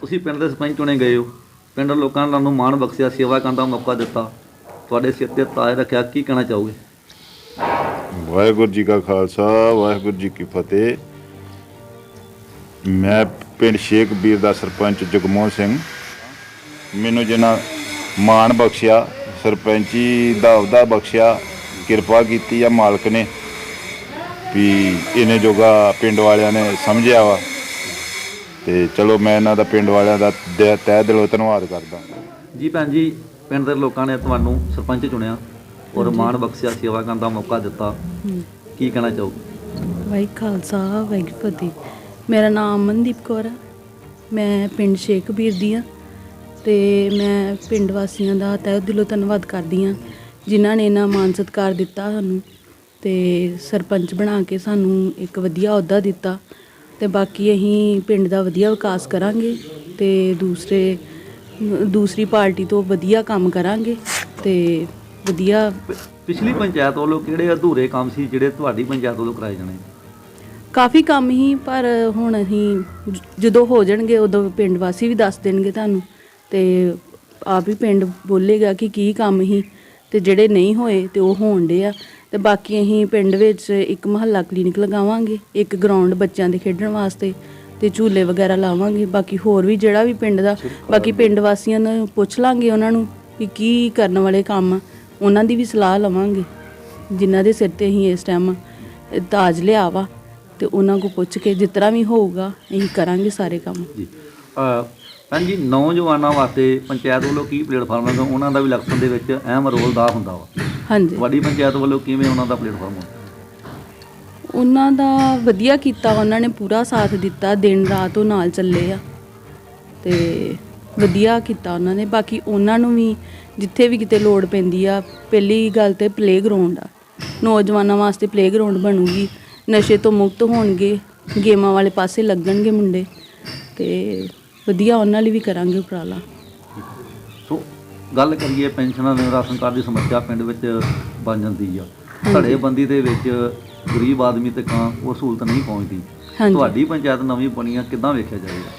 ਤੁਸੀਂ ਪਿੰਡ ਦੇ ਸਰਪੰਚ ਚੁਣੇ ਗਏ ਹੋ। ਪਿੰਡ ਲੋਕਾਂ ਨੇ ਤੁਹਾਨੂੰ ਮਾਣ ਬਖਸ਼ਿਆ, ਸੇਵਾ ਕਰਨ ਦਾ ਮੌਕਾ ਦਿੱਤਾ। ਤੁਹਾਡੇ ਸਿਰ ਤੇ ਤਾਜ ਰੱਖਿਆ, ਕੀ ਕਹਿਣਾ ਚਾਹੋਗੇ? ਵਾਹਿਗੁਰੂ ਜੀ ਕਾ ਖਾਲਸਾ, ਵਾਹਿਗੁਰੂ ਜੀ ਕੀ ਫਤਿਹ। ਮੈਂ ਪਿੰਡ ਸ਼ੇਖ ਬੀਰ ਦਾ ਸਰਪੰਚ ਜਗਮੋਹਨ ਸਿੰਘ। ਮੈਨੂੰ ਜਿਨ੍ਹਾਂ ਮਾਣ ਬਖਸ਼ਿਆ, ਸਰਪੰਚੀ ਦਾ ਅਹੁਦਾ ਬਖਸ਼ਿਆ, ਕਿਰਪਾ ਕੀਤੀ ਆ ਮਾਲਕ ਨੇ। ਵੀ ਇਹਨੇ ਜੋਗਾ ਪਿੰਡ ਵਾਲਿਆਂ ਨੇ ਸਮਝਿਆ ਵਾ। ਤੇ ਚਲੋ ਮੈਂ ਇਹਨਾਂ ਦਾ ਪਿੰਡ ਵਾਲਿਆਂ ਦਾ ਦਿ- ਤਹਿ ਦਿਲੋਂ ਧੰਨਵਾਦ ਕਰਦਾ। ਜੀ ਭੈਣ ਜੀ ਪਿੰਡ ਦੇ ਲੋਕਾਂ ਨੇ ਤੁਹਾਨੂੰ ਸਰਪੰਚ ਚੁਣਿਆ ਔਰ ਮਾਣ ਬਖਸ਼ਿਆ ਸੇਵਾ ਕਰਨ ਦਾ ਮੌਕਾ ਦਿੱਤਾ। ਕੀ ਕਹਿਣਾ ਚਾਹੋਗੇ ਵਾਹਿ ਖਾਲਸਾ ਵਾਹਿਗੁਰੂ ਫਤਿਹ ਮੇਰਾ ਨਾਮ ਅਮਨਦੀਪ ਕੌਰ ਹੈ ਮੈਂ ਪਿੰਡ ਸ਼ੇਖ ਕਬੀਰ ਦੀ ਹਾਂ ਤੇ ਮੈਂ ਪਿੰਡ ਵਾਸੀਆਂ ਦਾ ਤਹਿ ਦਿਲੋਂ ਧੰਨਵਾਦ ਕਰਦੀ ਹਾਂ ਜਿਨ੍ਹਾਂ ਨੇ ਇਹਨਾਂ ਮਾਨ ਸਤਿਕਾਰ ਦਿੱਤਾ ਸਾਨੂੰ ਤੇ ਸਰਪੰਚ ਬਣਾ ਕੇ ਸਾਨੂੰ ਇੱਕ ਵਧੀਆ ਅਹੁਦਾ ਦਿੱਤਾ। ਤੇ ਬਾਕੀ ਅਸੀਂ ਪਿੰਡ ਦਾ ਵਧੀਆ ਵਿਕਾਸ ਕਰਾਂਗੇ ਤੇ ਦੂਸਰੇ ਦੂਸਰੀ ਪਾਰਟੀ ਤੋਂ ਵਧੀਆ ਕੰਮ ਕਰਾਂਗੇ ਤੇ ਵਧੀਆ ਪਿਛਲੀ ਪੰਚਾਇਤ ਵੱਲੋਂ ਕਿਹੜੇ ਅਧੂਰੇ ਕੰਮ ਸੀ ਜਿਹੜੇ ਤੁਹਾਡੀ ਪੰਚਾਇਤ ਵੱਲੋਂ ਕਰਾਏ ਜਾਣੇ? ਕਾਫੀ ਕੰਮ ਹੀ ਪਰ ਹੁਣ ਅਸੀਂ ਜਦੋਂ ਹੋ ਜਾਣਗੇ ਉਦੋਂ ਪਿੰਡ ਵਾਸੀ ਵੀ ਦੱਸ ਦੇਣਗੇ ਤੁਹਾਨੂੰ ਤੇ ਆਪ ਹੀ ਪਿੰਡ ਬੋਲੇਗਾ ਕਿ ਕੀ ਕੰਮ ਹੀ ਤੇ ਜਿਹੜੇ ਨਹੀਂ ਹੋਏ ਤੇ ਉਹ ਹੋਣ ਡੇ ਆ। ਤੇ ਬਾਕੀ ਅਸੀਂ ਪਿੰਡ ਵਿੱਚ ਇੱਕ ਮਹੱਲਾ ਕਲੀਨਿਕ ਲਗਾਵਾਂਗੇ ਇੱਕ ਗਰਾਊਂਡ ਬੱਚਿਆਂ ਦੇ ਖੇਡਣ ਵਾਸਤੇ ਤੇ ਝੂਲੇ ਵਗੈਰਾ ਲਾਵਾਂਗੇ। ਬਾਕੀ ਹੋਰ ਵੀ ਜਿਹੜਾ ਵੀ ਪਿੰਡ ਦਾ ਬਾਕੀ ਪਿੰਡ ਵਾਸੀਆਂ ਨੂੰ ਪੁੱਛ ਲਾਂਗੇ ਉਹਨਾਂ ਨੂੰ ਕਿ ਕੀ ਕਰਨ ਵਾਲੇ ਕੰਮ ਉਹਨਾਂ ਦੀ ਵੀ ਸਲਾਹ ਲਵਾਂਗੇ। ਜਿਨ੍ਹਾਂ ਦੇ ਸਿਰ ਤੇ ਅਸੀਂ ਇਸ ਟਾਈਮ ਤਾਜ ਲਿਆ ਵਾ ਤੇ ਉਹਨਾਂ ਕੋ ਪੁੱਛ ਕੇ ਤਰ੍ਹਾਂ ਵੀ ਹੋਊਗਾ ਅਸੀਂ ਕਰਾਂਗੇ ਸਾਰੇ ਕੰਮ। ਜੀ। ਭੈਣ ਜੀ ਨੌਜਵਾਨਾਂ ਵਾਸਤੇ ਪੰਚਾਇਤ ਵੱਲੋਂ ਕੀ ਪਲੇਟਫਾਰਮ ਹੈ? ਉਹਨਾਂ ਦਾ ਵੀ ਇਲੈਕਸ਼ਨ ਦੇ ਵਿੱਚ ਅਹਿਮ ਰੋਲ ਦਾ ਹੁੰਦਾ ਵਾ। ਹਾਂਜੀ। ਤੁਹਾਡੀ ਪੰਚਾਇਤ ਵੱਲੋਂ ਕਿਵੇਂ ਉਹਨਾਂ ਦਾ ਪਲੇਟਫਾਰਮ ਹੁੰਦਾ ਉਹਨਾਂ ਦਾ ਵਧੀਆ ਕੀਤਾ ਉਹਨਾਂ ਨੇ ਪੂਰਾ ਸਾਥ ਦਿੱਤਾ ਦਿਨ ਰਾਤ ਉਹ ਨਾਲ ਚੱਲੇ ਆ। ਤੇ ਵਧੀਆ ਕੀਤਾ ਉਹਨਾਂ ਨੇ। ਬਾਕੀ ਉਹਨਾਂ ਨੂੰ ਵੀ ਜਿੱਥੇ ਵੀ ਕਿਤੇ ਲੋੜ ਪੈਂਦੀ ਆ ਪਹਿਲੀ ਗੱਲ ਤੇ ਪਲੇਗਰਾਉਂਡ ਆ। ਨੌਜਵਾਨਾਂ ਵਾਸਤੇ ਪਲੇਗਰਾਉਂਡ ਬਣੂਗੀ। ਨਸ਼ੇ ਤੋਂ ਮੁਕਤ ਹੋਣਗੇ ਗੇਮਾਂ ਵਾਲੇ ਪਾਸੇ ਲੱਗਣਗੇ ਮੁੰਡੇ। ਤੇ ਵਧੀਆ ਉਹਨਾਂ ਲਈ ਵੀ ਕਰਾਂਗੇ ਉਪਰਾਲਾ। ਸੋ ਗੱਲ ਕਰੀਏ ਪੈਨਸ਼ਨਾਂ ਦੇ ਰਾਸ਼ਨ ਕਾਰਡ ਦੀ ਸਮੱਸਿਆ ਪਿੰਡ ਵਿੱਚ ਬਣ ਜਾਂਦੀ ਆ। ਧੜੇ ਬੰਦੀ ਦੇ ਵਿੱਚ ਗਰੀਬ ਆਦਮੀ ਤੱਕ ਉਹ ਸਹੂਲਤ ਨਹੀਂ ਪਹੁੰਚਦੀ। ਤੁਹਾਡੀ ਪੰਚਾਇਤ ਨਵੀਂ ਬਣੀ ਆ ਕਿੱਦਾਂ ਵੇਖਿਆ ਜਾਏਗਾ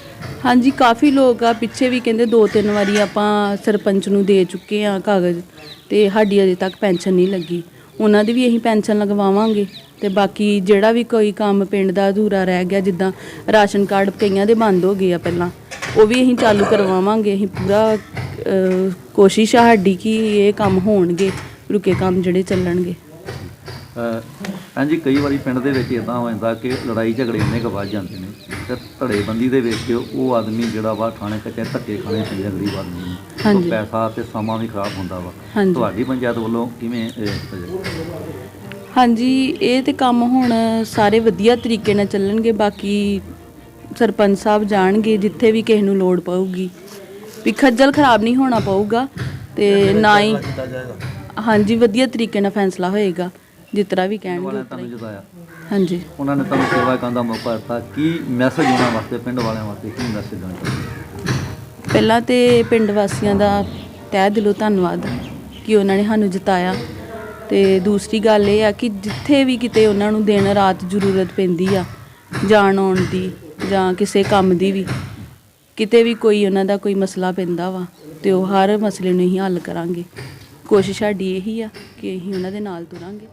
ਹਾਂਜੀ ਕਾਫੀ ਲੋਕ ਆ ਪਿੱਛੇ ਵੀ ਕਹਿੰਦੇ ਦੋ ਤਿੰਨ ਵਾਰੀ ਆਪਾਂ ਸਰਪੰਚ ਨੂੰ ਦੇ ਚੁੱਕੇ ਆ ਕਾਗਜ਼ ਤੇ ਸਾਡੀ ਅਜੇ ਤੱਕ ਪੈਨਸ਼ਨ ਨਹੀਂ ਲੱਗੀ। ਉਹਨਾਂ ਦੀ ਵੀ ਅਸੀਂ ਪੈਨਸ਼ਨ ਲਗਵਾਵਾਂਗੇ ਤੇ ਬਾਕੀ ਜਿਹੜਾ ਵੀ ਕੋਈ ਕੰਮ ਪਿੰਡ ਦਾ ਅਧੂਰਾ ਰਹਿ ਗਿਆ ਜਿੱਦਾਂ ਰਾਸ਼ਨ ਕਾਰਡ ਕਈਆਂ ਦੇ ਬੰਦ ਹੋ ਗਏ ਆ ਪਹਿਲਾਂ ਉਹ ਵੀ ਅਸੀਂ ਚਾਲੂ ਕਰਵਾਵਾਂਗੇ। ਅਸੀਂ ਪੂਰਾ ਅਹ, ਕੋਸ਼ਿਸ਼ ਆ ਸਾਡੀ ਕਿ ਇਹ ਕੰਮ ਹੋਣਗੇ ਰੁਕੇ ਕੰਮ ਜਿਹੜੇ ਚੱਲਣਗੇ। ਹਾਂਜੀ ਕਈ ਵਾਰੀ ਪਿੰਡ ਦੇ ਵਿੱਚ ਇਦਾਂ ਹੋ ਜਾਂਦਾ ਕਿ ਲੜਾਈ ਝਗੜੇ ਇੰਨੇ ਕੁ ਵੱਧ ਜਾਂਦੇ ਨੇ ਤੇ ਧੜੇ ਬੰਦੀ ਦੇ ਵਿੱਚ ਉਹ ਆਦਮੀ ਜਿਹੜਾ ਵਾ ਥਾਣੇ ਕੱਚੇ ਧੱਕੇ ਖਾਣੇ ਪੈਂਦੇ ਆ ਗਰੀਬ ਆਦਮੀ ਨੂੰ ਹਾਂਜੀ। ਉਹ ਪੈਸਾ ਤੇ ਸਮਾਂ ਵੀ ਖਰਾਬ ਹੁੰਦਾ ਵਾ ਹਾਂਜੀ। ਤੁਹਾਡੀ ਪੰਚਾਇਤ ਵੱਲੋਂ ਕਿਵੇਂ ਇਹ? ਹਾਂਜੀ ਇਹ ਤੇ ਕੰਮ ਹੁਣ ਸਾਰੇ ਵਧੀਆ ਤਰੀਕੇ ਨਾਲ ਚੱਲਣਗੇ ਬਾਕੀ ਸਰਪੰਚ ਸਾਹਿਬ ਜਾਣਗੇ ਜਿੱਥੇ ਵੀ ਕਿਸੇ ਨੂੰ ਲੋੜ ਪਊਗੀ ਵੀ ਖੱਜਲ ਖਰਾਬ ਨਹੀਂ ਹੋਣਾ ਪਊਗਾ ਤੇ ਨਾ ਹੀ ਹਾਂਜੀ ਵਧੀਆ ਤਰੀਕੇ ਨਾਲ ਫੈਸਲਾ ਹੋਏਗਾ ਜਿਸ ਤਰ੍ਹਾਂ ਵੀ ਕਹਿਣਗੇ ਵਾਲਿਆਂ ਉਸ ਤਰ੍ਹਾਂ ਤੁਹਾਨੂੰ ਹੀ। ਜਿਤਾਇਆ। ਹਾਂਜੀ। ਉਹਨਾਂ ਨੇ ਤੁਹਾਨੂੰ ਸੇਵਾ ਕਰਨ ਦਾ ਮੌਕਾ ਦਿੱਤਾ। ਕੀ ਮੈਸੇਜ ਉਹਨਾਂ ਵਾਸਤੇ ਪਿੰਡ ਵਾਲਿਆਂ ਵਾਸਤੇ ਕੀ ਮੈਸੇਜ ਦੇਣਾ ਚਾਹੁੰਦੇ ਪਹਿਲਾਂ ਤੇ ਪਿੰਡ ਵਾਸੀਆਂ ਦਾ ਤਹਿ ਦਿਲੋਂ ਧੰਨਵਾਦ ਕਿ ਉਹਨਾਂ ਨੇ ਸਾਨੂੰ ਜਿਤਾਇਆ। ਤੇ ਦੂਸਰੀ ਗੱਲ ਇਹ ਆ ਕਿ ਜਿੱਥੇ ਵੀ ਕਿਤੇ ਉਹਨਾਂ ਨੂੰ ਦਿਨ ਰਾਤ ਜ਼ਰੂਰਤ ਪੈਂਦੀ ਆ ਜਾਣ ਆਉਣ ਦੀ ਜਾਂ ਕਿਸੇ ਕੰਮ ਦੀ ਵੀ ਕਿਤੇ ਵੀ ਕੋਈ ਉਹਨਾਂ ਦਾ ਕੋਈ ਮਸਲਾ ਪੈਂਦਾ ਵਾ ਤੇ ਉਹ ਹਰ ਮਸਲੇ ਨੂੰ ਹੀ ਹੱਲ ਕਰਾਂਗੇ। ਕੋਸ਼ਿਸ਼ ਸਾਡੀ ਇਹੀ ਆ ਕਿ ਅਸੀਂ ਉਹਨਾਂ ਦੇ ਨਾਲ ਤੁਰਾਂਗੇ।